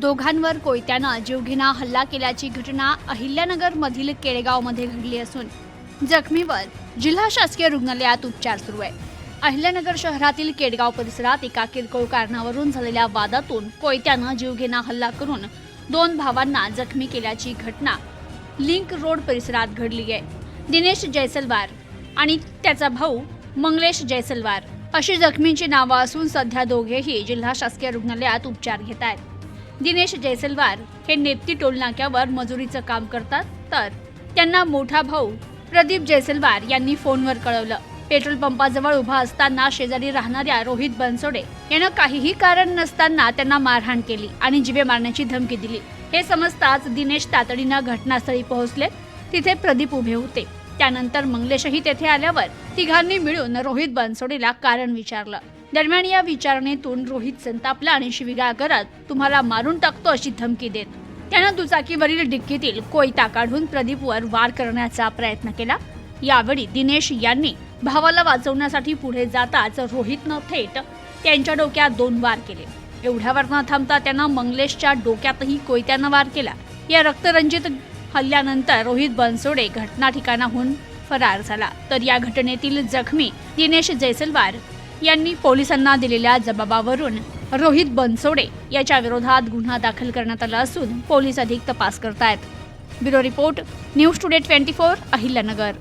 दोघांवर कोयत्यानं जीवघेणा हल्ला केल्याची घटना अहिल्यानगरमधील केळेगावमध्ये घडली असून जखमीवर जिल्हा शासकीय रुग्णालयात उपचार सुरू आहे. अहिल्यानगर शहरातील केडगाव परिसरात एका किरकोळ कारणावरून झालेल्या वादातून कोयत्यानं जीवघेणा हल्ला करून दोन भावांना जखमी केल्याची घटना लिंक रोड परिसरात घडली आहे. दिनेश जयसलवार आणि त्याचा भाऊ मंगलेश जयसलवार अशी जखमींची नावं असून सध्या दोघेही जिल्हा शासकीय रुग्णालयात उपचार घेत आहेत. दिनेश जयसलवार हे नेप्ती टोलनाक्यावर मजुरीचं काम करतात तर त्यांना मोठा भाऊ प्रदीप जयसलवार यांनी फोनवर कळवलं. पेट्रोल पंपाजवळ उभा असताना शेजारी राहणाऱ्या रोहित बनसोडे यानं काहीही कारण नसताना त्यांना मारहाण केली आणि जिवे मारण्याची धमकी दिली. हे समजताच दिनेश तातडीनं घटनास्थळी पोहोचले. तिथे प्रदीप उभे होते. त्यानंतर मंगलेशही तेथे आल्यावर तिघांनी मिळून रोहित बनसोडेला कारण विचारलं. दरम्यान या विचारणेतून रोहित संतापला आणि शिवीगाळ करत तुम्हाला मारून टाकतो अशी धमकी देत. त्यानं दुचाकीवरील डिक्कीतील कोयता काढून प्रदीपवर वार करण्याचा प्रयत्न केला. यावेळी दिनेश यांनी भावाला वाचवण्यासाठी पुढे जाताच रोहितनं थेट त्यांच्या डोक्यात दोन वार केले. एवढ्यावर न थांबता त्यानं मंगलेशच्या डोक्यातही कोयत्यानं वार केला. या रक्तरंजित हल्ल्यानंतर रोहित बनसोडे घटना ठिकाणाहून फरार झाला. तर या घटनेतील जखमी दिनेश जैसलवार यांनी पोलिसांना दिलेल्या जबाबावरून रोहित बनसोडे याच्या विरोधात गुन्हा दाखल करण्यात आला असून पोलीस अधिक तपास करतायत. Bureau report news today twenty four Ahilyanagar.